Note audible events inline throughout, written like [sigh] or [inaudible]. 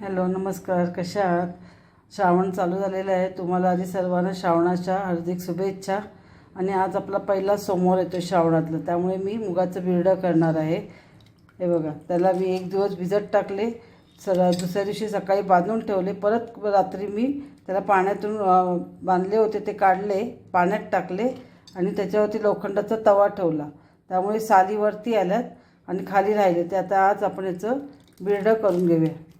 Hello नमस्कार. कशा आहात? श्रावण चालू झालेलं आहे. तुम्हाला आधी सर्वांना श्रावणाच्या हार्दिक शुभेच्छा. आणि आज आपला पहिला सोमवार येतो श्रावणातलं. त्यामुळे मी मुगाचं बिरडं करणार आहे. हे बघा त्याला मी एक दिवस भिजत टाकले. सर दुसऱ्या दिवशी सकाळी बांधून ठेवले. परत रात्री मी त्याला पाण्यातून बांधले होते ते काढले पाण्यात टाकले आणि त्याच्यावरती लोखंडाचा तवा ठेवला. त्यामुळे सालीवरती आल्यात आणि खाली राहिले. ते आता आज आपण याचं बिरडं करून घेऊया.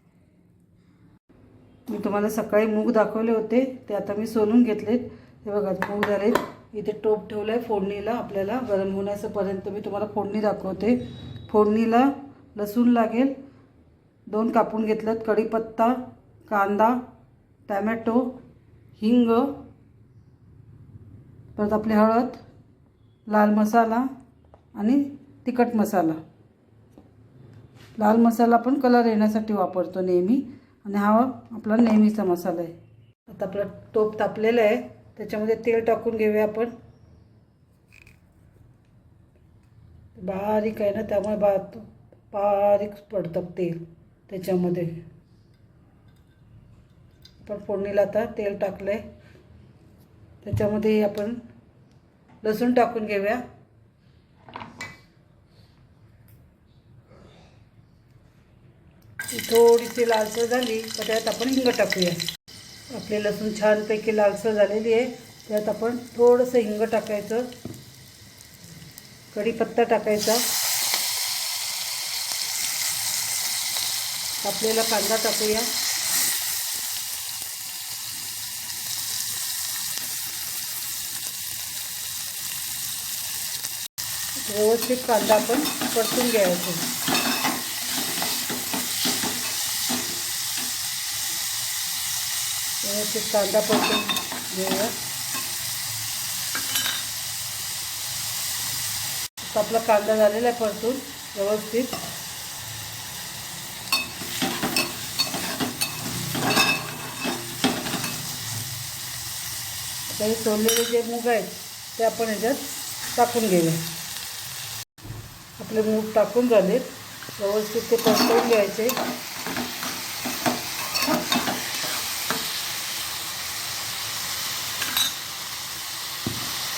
मी तुम्हाला सकाळी मूग दाखवले होते ते आता मी सोलून घेतलेत. हे बघा मूग झालेत. इथे टोप ठेवलं आहे फोडणीला आपल्याला गरम होण्यापर्यंत मी तुम्हाला फोडणी दाखवते. फोडणीला लसूण लागेल दोन कापून घेतल्यात कढीपत्ता कांदा टॅमॅटो हिंग परत आपली हळद लाल मसाला आणि तिखट मसाला. लाल मसाला पण कलर येण्यासाठी वापरतो नेहमी. आणि हा आपला नेहमीचा मसाला आहे. आता आपला टोप तापलेला आहे. त्याच्यामध्ये तेल टाकून घेऊया आपण. बारीक आहे ना त्यामुळे बा बारीक पडतं तेल त्याच्यामध्ये. आपण फोडणीला आता तेल टाकलं आहे त्याच्यामध्ये आपण लसूण टाकून घेऊया. थोडीशी लालसर झाली तर त्यात आपण हिंग टाकूया. आपले लसूण छानपैकी लालसर झालेली आहे. त्यात आपण थोडंसं हिंग टाकायचं. कढीपत्ता टाकायचा. आपल्याला कांदा टाकूया. व्यवस्थित कांदा आपण परतून घ्यायचा. व्यवस्थित कांदा परतून घेऊया. आपला कांदा झालेला आहे परतून व्यवस्थित. आता सोडलेले जे मूग आहेत ते आपण ह्याच्यात टाकून घेऊया. आपले मूग टाकून झालेत. व्यवस्थित ते परतवून घ्यायचे.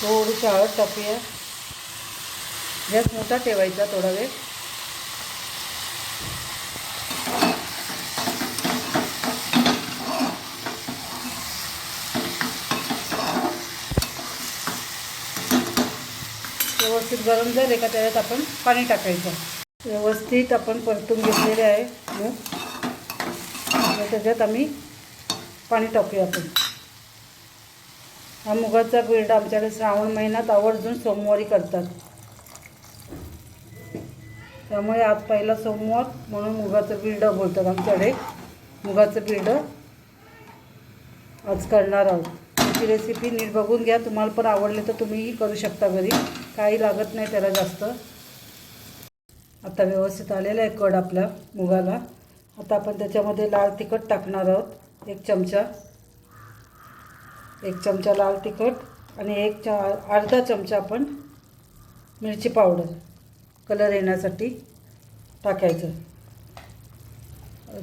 थोडीशी हळद टाकूया. गॅस मोठा ठेवायचा थोडा वेळ. व्यवस्थित गरम झाले का त्याच्यात आपण पाणी टाकायचं. व्यवस्थित आपण परतून घेतलेले आहे. त्याच्यात आम्ही पाणी टाकूया आपण. हा मुगाचा बिरडा आमच्याकडे श्रावण महिन्यात आवर्जून सोमवारी करतात. त्यामुळे आज पहिला सोमवार म्हणून मुगाचं बिरडं बोलतात आमच्याकडे. मुगाचं बिरडं आज करणार आहोत. त्याची रेसिपी नीट बघून घ्या. तुम्हाला पण आवडले तर तुम्हीही करू शकता घरी. काही लागत नाही त्याला जास्त. आता व्यवस्थित आलेला आहे कड आपल्या मुगाला. आता आपण त्याच्यामध्ये लाल तिखट टाकणार आहोत. एक चमचा. एक चमचा लाल तिखट आणि एक च अर्धा चमचा आपण मिरची पावडर कलर येण्यासाठी टाकायचं.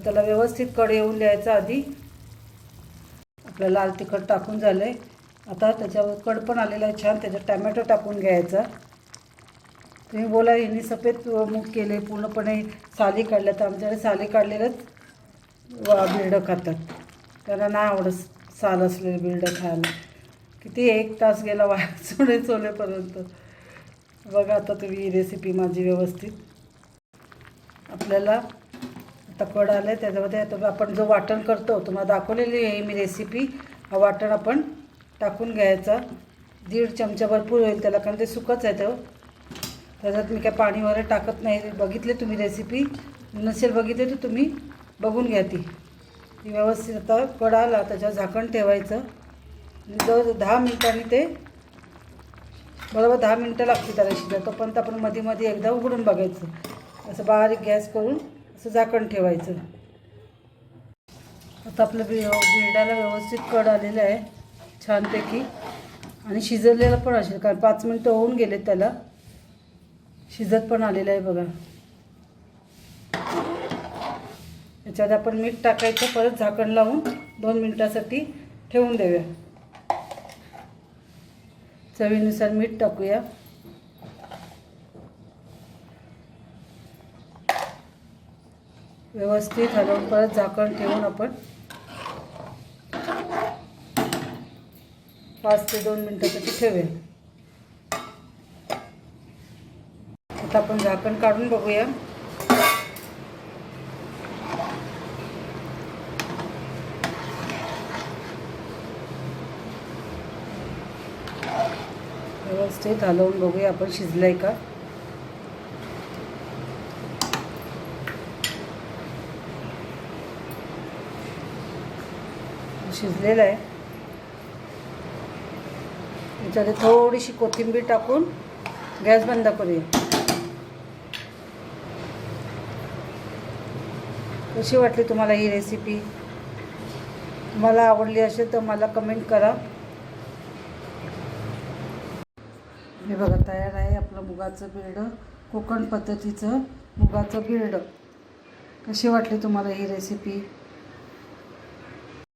त्याला व्यवस्थित कड येऊन लिहायचं आधी. आपलं लाल तिखट टाकून झालं आहे आता त्याच्यावर कड पण आलेला आहे छान त्याच्यात टॅमॅटो टाकून घ्यायचा. तुम्ही बोला यांनी सफेद मूग केले पूर्णपणे साली काढल्या तर आमच्याकडे साली काढलेलंच वा बिरडं खातात. त्यांना नाही आवडत. साल असलेले बिल्डं खायला किती एक तास गेला वाया [laughs] सोडे चोलेपर्यंत बघा आता तुम्ही ही रेसिपी माझी व्यवस्थित. आपल्याला आता कड आलं आहे त्याच्यामध्ये आता आपण जो वाटण करतो तुम्हाला दाखवलेली आहे मी रेसिपी हा वाटण आपण टाकून घ्यायचा. दीड चमचा भरपूर होईल त्याला कारण ते सुकच आहे तो. त्याच्यात मी काय पाणी वगैरे टाकत नाही. बघितले तुम्ही रेसिपी नसेल बघितले तर तुम्ही बघून घ्या ती. व्यवस्थित आता कड आला त्याच्यावर झाकण ठेवायचं. आणि जवळ दहा मिनिटांनी ते बरोबर दहा मिनटं लागतील त्याला शिजायला तोपर्यंत आपण मध्ये मध्ये एकदा उघडून बघायचं. असं बारीक गॅस करून असं झाकण ठेवायचं. आता आपलं बि बिरड्याला व्यवस्थित कड आलेलं आहे छानपैकी. आणि शिजवलेलं पण असेल कारण पाच मिनटं होऊन गेले त्याला. शिजत पण आलेलं आहे बघा. त्याच्यात आपण मीठ टाकायचं परत झाकण लावून दोन मिनटासाठी ठेवून देऊया. चवीनुसार मीठ टाकूया. व्यवस्थित हलवून परत झाकण ठेवून आपण पाच ते दोन मिनटासाठी ठेवूया. आता आपण झाकण काढून बघूया. व्यवस्थित हलवून बघूया आपण शिजलं आहे का. शिजलेलं आहे. त्याच्यामध्ये थोडीशी कोथिंबीर टाकून गॅस बंद करूया. कशी वाटली तुम्हाला ही रेसिपी तुम्हाला आवडली असेल तर मला कमेंट करा. हे बघा तयार आहे आपलं मुगाचं बिरड कोकण पद्धतीचं मुगाचं बिरड कशी वाटली तुम्हाला ही रेसिपी